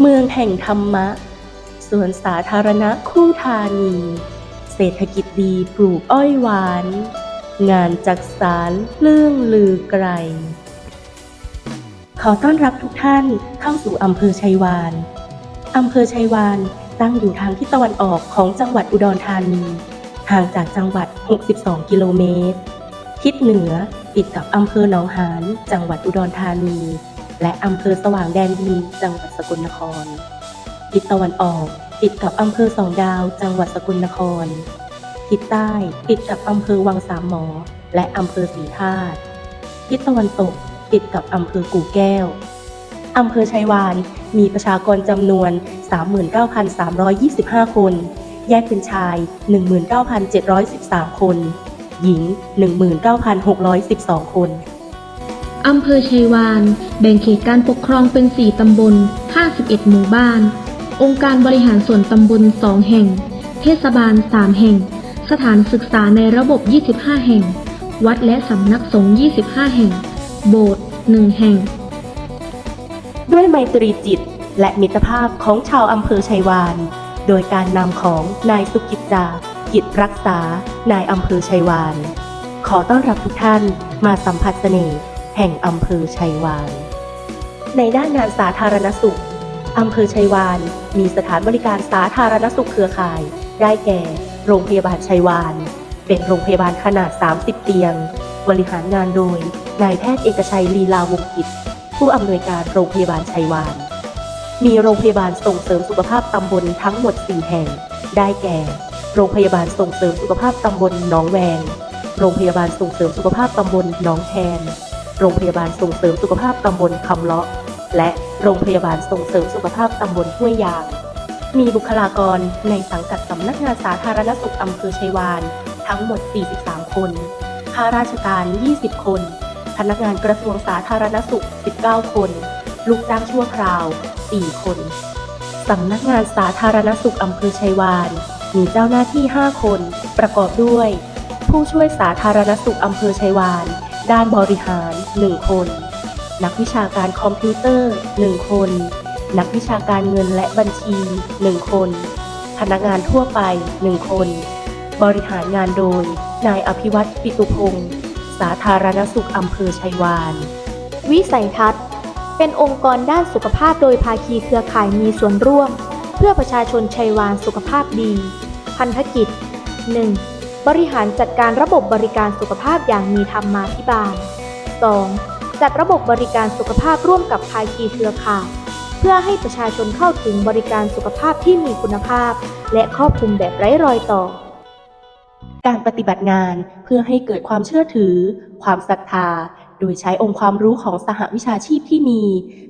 เมืองแห่งธรรมะ สวนสาธารณะคู่ธานี เศรษฐกิจดีปลูกอ้อยหวาน งานจักสารเรื่องลือไกล ขอต้อนรับทุกท่านเข้าสู่อำเภอชัยวานอำเภอชัยวานตั้งอยู่ทางทิศตะวันออกของจังหวัดอุดรธานี ห่างจากจังหวัด 62 กิโลเมตร ทิศเหนือ ติดกับอำเภอหนองหานจังหวัดอุดรธานี และอำเภอสว่างแดนดินจังหวัดสกลนคร ทิศตะวันออก ติดกับอำเภอสองดาว จังหวัดสกลนคร ทิศใต้ติดกับอำเภอวังสามหมอ และอำเภอศรีธาตุทิศตะวันตกติดกับอำเภอกู่แก้วอำเภอชัยวาน มีประชากรจำนวน 39,325 คน แยกเป็นชาย 19,713 คน หญิง 19,612 คน อำเภอชัยวาน แบ่งเขตการปกครองเป็น 4 ตำบล 51 หมู่บ้าน องค์การบริหารส่วนตำบล 2 แห่ง เทศบาล 3 แห่ง สถานศึกษาในระบบ 25 แห่ง วัดและสำนักสงฆ์ 25 แห่ง โบสถ์ 1 แห่ง ด้วยไมตรีจิตและมิตรภาพของชาวอำเภอชัยวาน โดยการนำของนายสุกิจจา กิจรักษานายอำเภอชัยวาน ขอต้อนรับทุกท่านมาสัมผัสเสน่ห์แห่งอำเภอชัยวาน ในด้านงานสาธารณสุขอำเภอชัยวาน มีสถานบริการสาธารณสุขเครือข่าย ได้แก่ โรงพยาบาลชัยวาน เป็นโรงพยาบาลขนาด 30 เตียง บริหารงานโดยนายแพทย์เอกชัยลีลาวงกิจ ผู้อำนวยการโรงพยาบาลชัยวาน มีโรงพยาบาลส่งเสริมสุขภาพตำบลทั้งหมด 4 แห่ง ได้แก่ โรงพยาบาลส่งเสริมสุขภาพตำบลหนองแวง โรงพยาบาลส่งเสริมสุขภาพตำบลหนองแคนโรงพยาบาลส่งเสริมสุขภาพตำบลคำเลาะ และโรงพยาบาลส่งเสริมสุขภาพตำบลห้วยยาง มีบุคลากรในสังกัดสำนักงานสาธารณสุขอำเภอชัยวานทั้งหมด 43 คนข้าราชการ 20 คน พนักงานกระทรวงสาธารณสุข 19 คน ลูกจ้างชั่วคราว 4 คน สำนักงานสาธารณสุขอำเภอชัยวาน มีเจ้าหน้าที่ 5 คน ประกอบด้วย ผู้ช่วยสาธารณสุขอำเภอชัยวาน ด้านบริหาร 1 คน นักวิชาการคอมพิวเตอร์ 1 คน นักวิชาการเงินและบัญชี 1 คน พนักงานทั่วไป 1 คน บริหารงานโดย นายอภิวัตปิตุพงศ์สาธารณสุขอำเภอชัยวาน วิสัยทัศน์ เป็นองค์กรด้านสุขภาพโดยภาคีเครือข่ายมีส่วนร่วม เพื่อประชาชนชัยวานสุขภาพดี พันธกิจ 1. บริหารจัดการระบบบริการสุขภาพอย่างมีธรรมาภิบาล 2. จัดระบบบริการสุขภาพร่วมกับภาคีเครือข่ายเพื่อให้ประชาชนเข้าถึงบริการสุขภาพที่มีคุณภาพ และครอบคลุมแบบไร้รอยต่อ การปฏิบัติงานเพื่อให้เกิดความเชื่อถือ ความศรัทธา โดยใช้องค์ความรู้ของสหวิชาชีพที่มี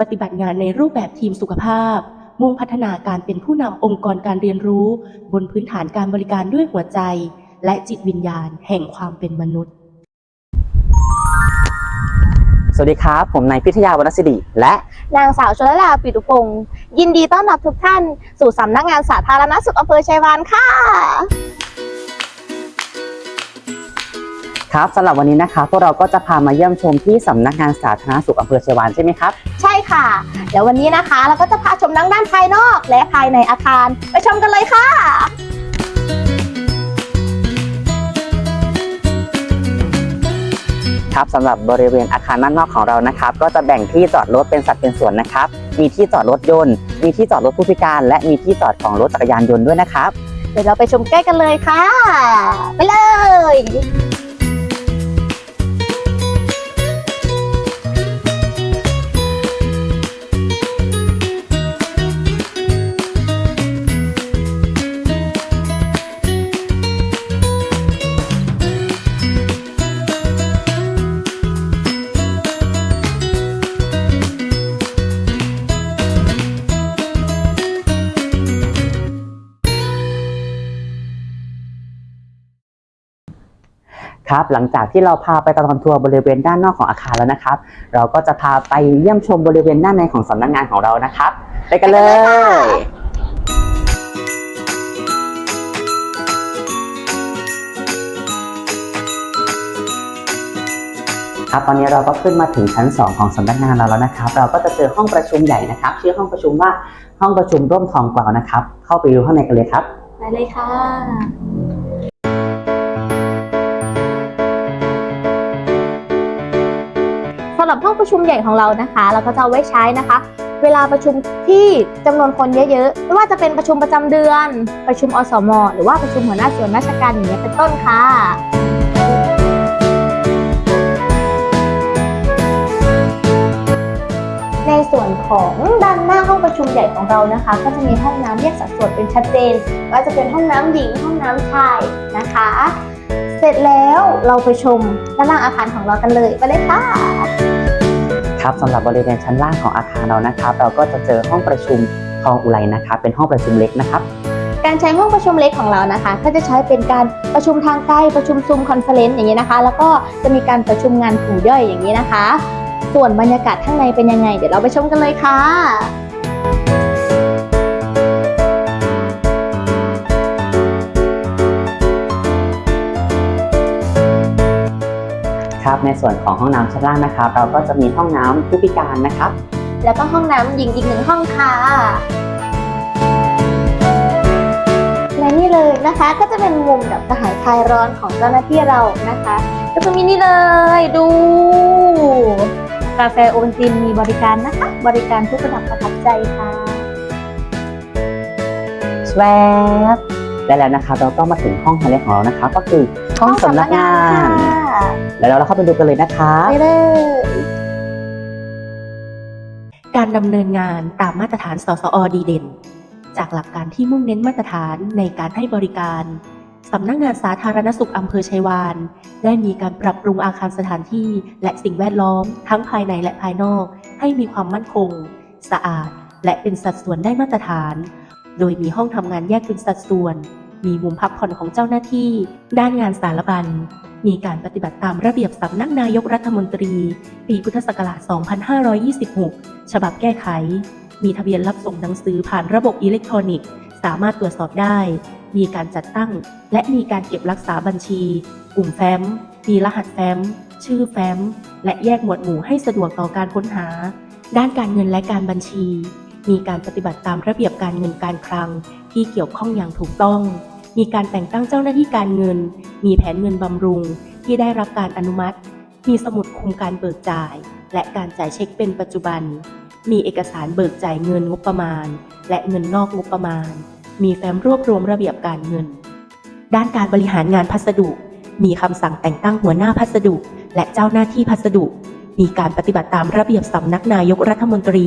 ปฏิบัติงานในรูปแบบทีมสุขภาพ มุ่งพัฒนาการเป็นผู้นำองค์กรการเรียนรู้ บนพื้นฐานการบริการด้วยหัวใจ และจิตวิญญาณแห่งความเป็นมนุษย์ สวัสดีครับ ผมนายพิทยาวรรณสิริและ นางสาวชลดาปิตุพงศ์ยินดีต้อนรับทุกท่าน สู่สำนักงานสาธารณสุขอำเภอชัยวานค่ะ ครับสำหรับวันนี้นะครับพวกเราก็จะพามาเยี่ยมชมที่สำนักงานสาธารณสุขอำเภอเชยวานใช่ไหมครับ ใช่ค่ะ เดี๋ยววันนี้นะคะ เราก็จะพาชมทั้งด้านภายนอกและภายในอาคาร ไปชมกันเลยค่ะครับสำหรับบริเวณอาคารด้านนอกของเรานะครับ ก็จะแบ่งที่จอดรถเป็นสัดเป็นส่วนนะครับ มีที่จอดรถยนต์ มีที่จอดรถผู้พิการ และมีที่จอดของรถจักรยานยนต์ด้วยนะครับ เดี๋ยวเราไปชมใกล้กันเลยค่ะ ไปเลย ครับ หลังจากที่เราพาไปตลอดทัวร์บริเวณด้านนอกของอาคารแล้วนะครับ เราก็จะพาไปเยี่ยมชมบริเวณด้านในของสำนักงานของเรานะครับ ไปกันเลยครับตอนนี้เราก็ขึ้นมาถึงชั้น 2 ของสำนักงานเราแล้วนะครับ เราก็จะเจอห้องประชุมใหญ่นะครับ ชื่อห้องประชุมว่าห้องประชุมร่มทองกวาวนะครับ เข้าไปดูข้างในกันเลยครับไปเลยค่ะำหรับห้องประชุมใหญ่ของเรานะคะ เราก็จะเอาไว้ใช้นะคะ เวลาประชุมที่จำนวนคนเยอะๆไม่ว่าจะเป็นประชุมประจำเดือน ประชุมอสม หรือว่าประชุมหัวหน้าส่วนราชการอย่างเงี้ยเป็นต้นค่ะในส่วนของด้านหน้าห้องประชุมใหญ่ของเรานะคะ ก็จะมีห้องน้ำแยกสัดส่วนเป็นชัดเจนก็จะเป็นห้องน้ำหญิง ห้องน้ำชายนะคะ ร็จแล้วเราไปชมด้านล่างอาคารของเรากันเลยไปเลยค่ะครับสำหรับบริเวณชั้นล่างของอาคารเรานะครับ เราก็จะเจอห้องประชุมทองอุไรนะครับ เป็นห้องประชุมเล็กนะครับ การใช้ห้องประชุมเล็กของเรานะคะ ก็จะใช้เป็นการประชุมทางใกล้ประชุมซูมคอนเฟอเรนซ์อย่างนี้นะคะ แล้วก็จะมีการประชุมงานกลุ่มย่อยอย่างนี้นะคะ ส่วนบรรยากาศข้างในเป็นยังไง เดี๋ยวเราไปชมกันเลยค่ะ ในส่วนของห้องน้ำชั้นล่างนะครับ เราก็จะมีห้องน้ำผู้พิการนะครับ แล้วก็ห้องน้ำหญิงอีกหนึ่งห้องค่ะ และนี่เลยนะคะก็จะเป็นมุมดับกระหายคลายร้อนของเจ้าหน้าที่เรานะคะ ก็จะมีนี่เลยดูกาแฟโอวัลตินมีบริการนะคะ บริการทุกระดับประทับใจค่ะสวบและแล้วนะครับเราก็มาถึงห้องไฮไลท์ของเรานะครับก็คือห้องสำนักงาน ค่ะแล้วเราเข้าไปดูกันเลยนะครับไปเลย การดำเนินงานตามมาตรฐานสสอดีเด่น จากหลักการที่มุ่งเน้นมาตรฐานในการให้บริการสำนักงานสาธารณสุขอำเภอชัยวาน ได้มีการปรับปรุงอาคารสถานที่ และสิ่งแวดล้อม ทั้งภายในและภายนอก ให้มีความมั่นคง สะอาด และเป็นสัดส่วนได้มาตรฐาน โดยมีห้องทำงานแยกเป็นสัดส่วน มีมุมพักผ่อนของเจ้าหน้าที่ ด้านงานสารบัญ มีการปฏิบัติตามระเบียบสำนักนายกรัฐมนตรี ปีพุทธศักราช 2526 ฉบับแก้ไข มีทะเบียนรับส่งหนังสือผ่านระบบอิเล็กทรอนิกส์ สามารถตรวจสอบได้ มีการจัดตั้ง และมีการเก็บรักษาบัญชี กลุ่มแฟ้ม มีรหัสแฟ้ม ชื่อแฟ้ม และแยกหมวดหมู่ให้สะดวกต่อการค้นหา ด้านการเงินและการบัญชี มีการปฏิบัติตามระเบียบการเงินการคลังที่เกี่ยวข้องอย่างถูกต้อง มีการแต่งตั้งเจ้าหน้าที่การเงิน มีแผนเงินบำรุง ที่ได้รับการอนุมัติ มีสมุดคุมการเบิกจ่าย และการจ่ายเช็คเป็นปัจจุบัน มีเอกสารเบิกจ่ายเงินงบประมาณ และเงินนอกงบประมาณ มีแฟ้มรวบรวมระเบียบการเงิน ด้านการบริหารงานพัสดุ มีคำสั่งแต่งตั้งหัวหน้าพัสดุ และเจ้าหน้าที่พัสดุ มีการปฏิบัติตามระเบียบสำนักนายกรัฐมนตรี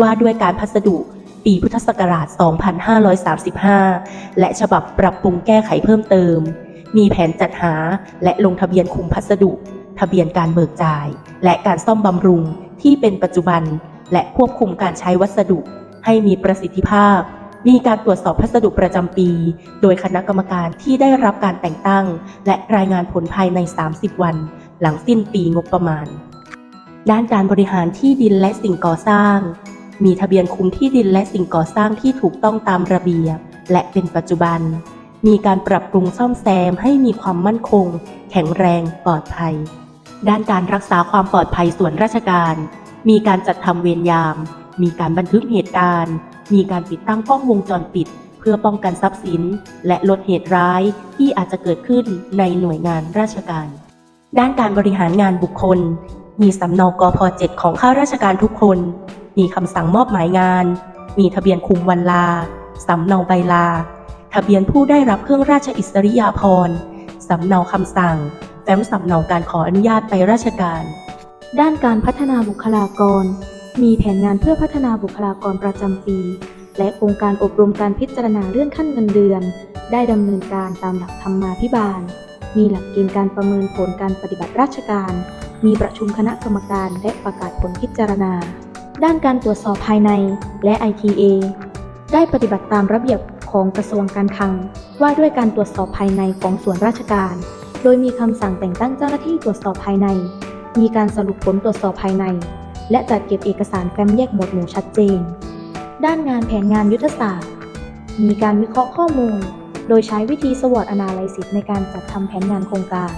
ว่าด้วยการพัสดุ ปีพุทธศักราช 2535 และฉบับปรับปรุงแก้ไขเพิ่มเติม มีแผนจัดหาและลงทะเบียนคุมพัสดุ ทะเบียนการเบิกจ่าย และการซ่อมบำรุงที่เป็นปัจจุบัน และควบคุมการใช้วัสดุ ให้มีประสิทธิภาพ มีการตรวจสอบพัสดุประจำปี โดยคณะกรรมการที่ได้รับการแต่งตั้ง และรายงานผลภายใน 30 วัน หลังสิ้นปีงบประมาณด้านการบริหารที่ดินและสิ่งก่อสร้าง มีทะเบียนคุมที่ดินและสิ่งก่อสร้างที่ถูกต้องตามระเบียบ และเป็นปัจจุบัน มีการปรับปรุงซ่อมแซมให้มีความมั่นคง แข็งแรงปลอดภัย ด้านการรักษาความปลอดภัยส่วนราชการ มีการจัดทำเวรยาม มีการบันทึกเหตุการณ์ มีการติดตั้งกล้องวงจรปิด เพื่อป้องกันทรัพย์สิน และลดเหตุร้ายที่อาจจะเกิดขึ้นในหน่วยงานราชการ ด้านการบริหารงานบุคคล มีสำเนากพ 7 ของข้าราชการทุกคน มีคำสั่งมอบหมายงาน มีทะเบียนคุมวันลา สำเนาใบลา ทะเบียนผู้ได้รับเครื่องราชอิสริยาภรณ์สำเนาคำสั่ง แฟ้มสำเนาการขออนุญาตไปราชการ ด้านการพัฒนาบุคลากร มีแผนงานเพื่อพัฒนาบุคลากรประจำปี และโครงการอบรมการพิจารณาเลื่อนขั้นเงินเดือน ได้ดำเนินการตามหลักธรรมาภิบาล มีหลักเกณฑ์การประเมินผลการปฏิบัติราชการ มีประชุมคณะกรรมการและประกาศผลพิจารณา ด้านการตรวจสอบภายในและ ITA ได้ปฏิบัติตามระเบียบของกระทรวงการคลัง ว่าด้วยการตรวจสอบภายในของส่วนราชการ โดยมีคำสั่งแต่งตั้งเจ้าหน้าที่ตรวจสอบภายใน มีการสรุปผลตรวจสอบภายใน และจัดเก็บเอกสารแฟ้มแยกหมวดหมู่ชัดเจน ด้านงานแผนงานยุทธศาสตร์ มีการวิเคราะห์ข้อมูล โดยใช้วิธี SWOT Analysis ในการจัดทำแผนงานโครงการ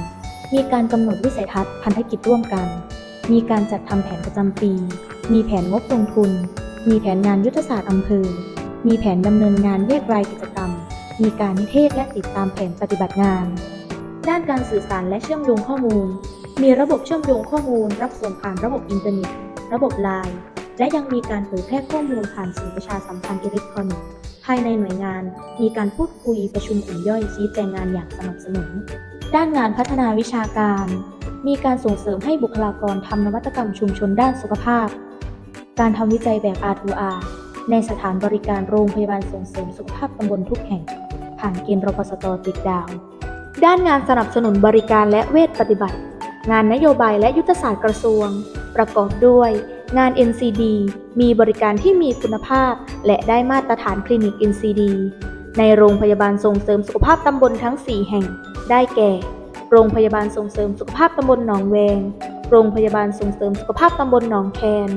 มีการกำหนดวิสัยทัศน์พันธกิจร่วมกัน มีการจัดทำแผนประจำปี มีแผนงบลงทุน มีแผนงานยุทธศาสตร์อำเภอ มีแผนดำเนินงานแยกรายกิจกรรม มีการนิเทศและติดตามแผนปฏิบัติงาน ด้านการสื่อสารและเชื่อมโยงข้อมูล มีระบบเชื่อมโยงข้อมูล รับส่งผ่านระบบอินเทอร์เน็ต ระบบไลน์ และยังมีการเผยแพร่ข้อมูลผ่านสื่อประชาสัมพันธ์อิเล็กทรอนิกส์ภายในหน่วยงาน มีการพูดคุยประชุมกลุ่มย่อยชี้แจงงานอย่างสม่ำเสมอ ด้านงานพัฒนาวิชาการ มีการส่งเสริมให้บุคลากรทำนวัตกรรมชุมชนด้านสุขภาพ การทำวิจัยแบบ R2R ในสถานบริการโรงพยาบาลส่งเสริมสุขภาพตำบลทุกแห่ง ผ่านเกณฑ์รพสตติดดาว ด้านงานสนับสนุนบริการและเวทปฏิบัติ งานนโยบายและยุทธศาสตร์กระทรวง ประกอบด้วย งาน NCD มีบริการที่มีคุณภาพ และได้มาตรฐานคลินิก NCD ในโรงพยาบาลส่งเสริมสุขภาพตำบลทั้ง 4 แห่ง ได้แก่ โรงพยาบาลส่งเสริมสุขภาพตำบลหนองแวง โรงพยาบาลส่งเสริมสุขภาพตำบลหนองแคน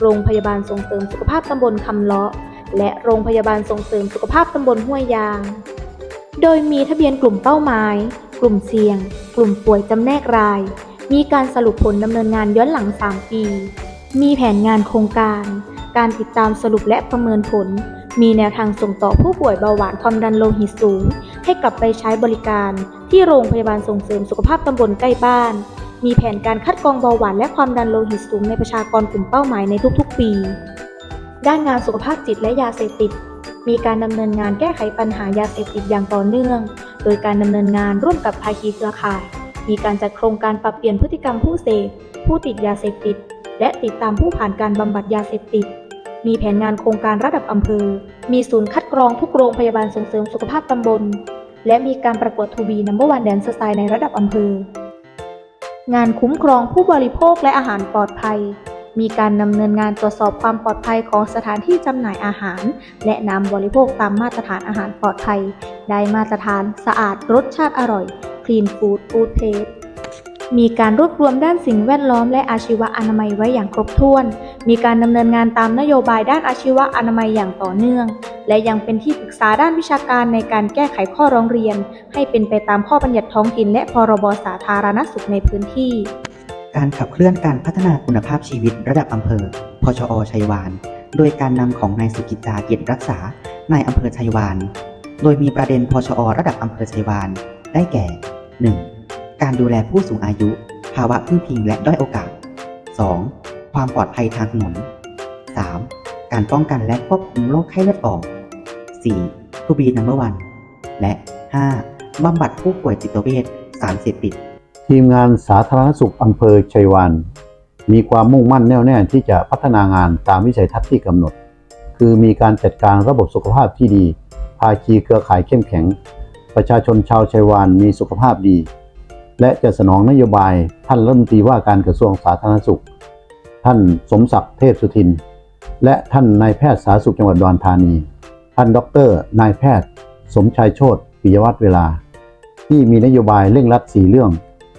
โรงพยาบาลส่งเสริมสุขภาพตำบลคำเลาะ และโรงพยาบาลส่งเสริมสุขภาพตำบลห้วยยาง โดยมีทะเบียนกลุ่มเป้าหมาย กลุ่มเสี่ยง กลุ่มป่วยจำแนกราย มีการสรุปผลดำเนินงานย้อนหลัง 3 ปี มีแผนงานโครงการ การติดตามสรุปและประเมินผล มีแนวทางส่งต่อผู้ป่วยเบาหวานความดันโลหิตสูง ให้กลับไปใช้บริการ ที่โรงพยาบาลส่งเสริมสุขภาพตำบลใกล้บ้าน มีแผนการคัดกรองเบาหวานและความดันโลหิตสูงในประชากรกลุ่มเป้าหมายในทุกๆ ปี ด้านงานสุขภาพจิตและยาเสพติด มีการดำเนินงานแก้ไขปัญหายาเสพติดอย่างต่อเนื่อง โดยการดำเนินงานร่วมกับภาคีเครือข่าย มีการจัดโครงการปรับเปลี่ยนพฤติกรรมผู้เสพ ผู้ติดยาเสพติด และติดตามผู้ผ่านการบำบัดยาเสพติด มีแผนงานโครงการระดับอำเภอ มีศูนย์คัดกรองทุกโรงพยาบาลส่งเสริมสุขภาพตำบล และมีการประกวดทูบีนัมเบอร์วันแดนสไตล์ในระดับอำเภอ งานคุ้มครองผู้บริโภคและอาหารปลอดภัย มีการดำเนินงานตรวจสอบความปลอดภัยของสถานที่จำหน่ายอาหาร และนำบริโภคตามมาตรฐานอาหารปลอดภัย ได้มาตรฐานสะอาดรสชาติอร่อย Clean Food Food Taste มีการรวบรวมด้านสิ่งแวดล้อมและอาชีวะอนามัยไว้อย่างครบถ้วน มีการดำเนินงานตามนโยบายด้านอาชีวะอนามัยอย่างต่อเนื่อง และยังเป็นที่ปรึกษาด้านวิชาการในการแก้ไขข้อร้องเรียน ให้เป็นไปตามข้อบัญญัติท้องถิ่นและพรบสาธารณสุขในพื้นที่ การขับเคลื่อนการพัฒนาคุณภาพชีวิตระดับอำเภอ พชอชัยวาน โดยการนำของนายสุกิจจาเกียรติรักษานายอำเภอชัยวาน โดยมีประเด็นพชอระดับอำเภอชัยวาน ได้แก่ 1. การดูแลผู้สูงอายุ ภาวะพึ่งพิงและด้อยโอกาส 2. ความปลอดภัยทางถนน 3. การป้องกันและควบคุมโรคไข้เลือดออก 4. ทูบีนัมเบอร์วันและ 5. บำบัดผู้ป่วยจิตเวชสารเสพติด ทีมงานสาธารณสุขอำเภอชัยวานมีความมุ่งมั่นแน่วแน่ที่จะพัฒนางานตามวิสัยทัศน์ที่กำหนด คือมีการจัดการระบบสุขภาพที่ดี ภาคีเครือข่ายเข้มแข็ง ประชาชนชาวชัยวานมีสุขภาพดี และจะสนองนโยบายท่านรัฐมนตรีว่าการกระทรวงสาธารณสุข ท่านสมศักดิ์เทพสุทิน และท่านนายแพทย์สาธารณสุขจังหวัดดอุดรธานี ท่านดอกเตอรนายแพทย์ สมชายโชติปิยวัฒน์เวลา ที่มีนโยบายเร่งรัดสี่เรื่อง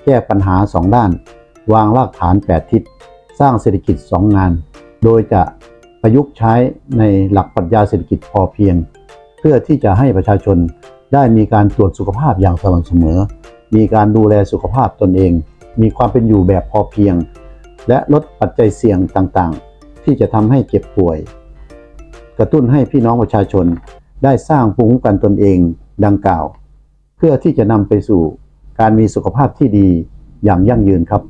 แก้ปัญหา2ด้าน วางรากฐาน 8 ทิศ สร้างเศรษฐกิจ 2 งาน โดยจะประยุกต์ใช้ในหลักปรัชญาเศรษฐกิจพอเพียง เพื่อที่จะให้ประชาชนได้มีการตรวจสุขภาพอย่างสม่ำเสมอ มีการดูแลสุขภาพตนเอง มีความเป็นอยู่แบบพอเพียง และลดปัจจัยเสี่ยงต่างๆ ที่จะทำให้เจ็บป่วย กระตุ้นให้พี่น้องประชาชนได้สร้างภูมิคุ้มกันตนเองดังกล่าว เพื่อที่จะนำไปสู่การมีสุขภาพที่ดีอย่างยั่งยืนครับ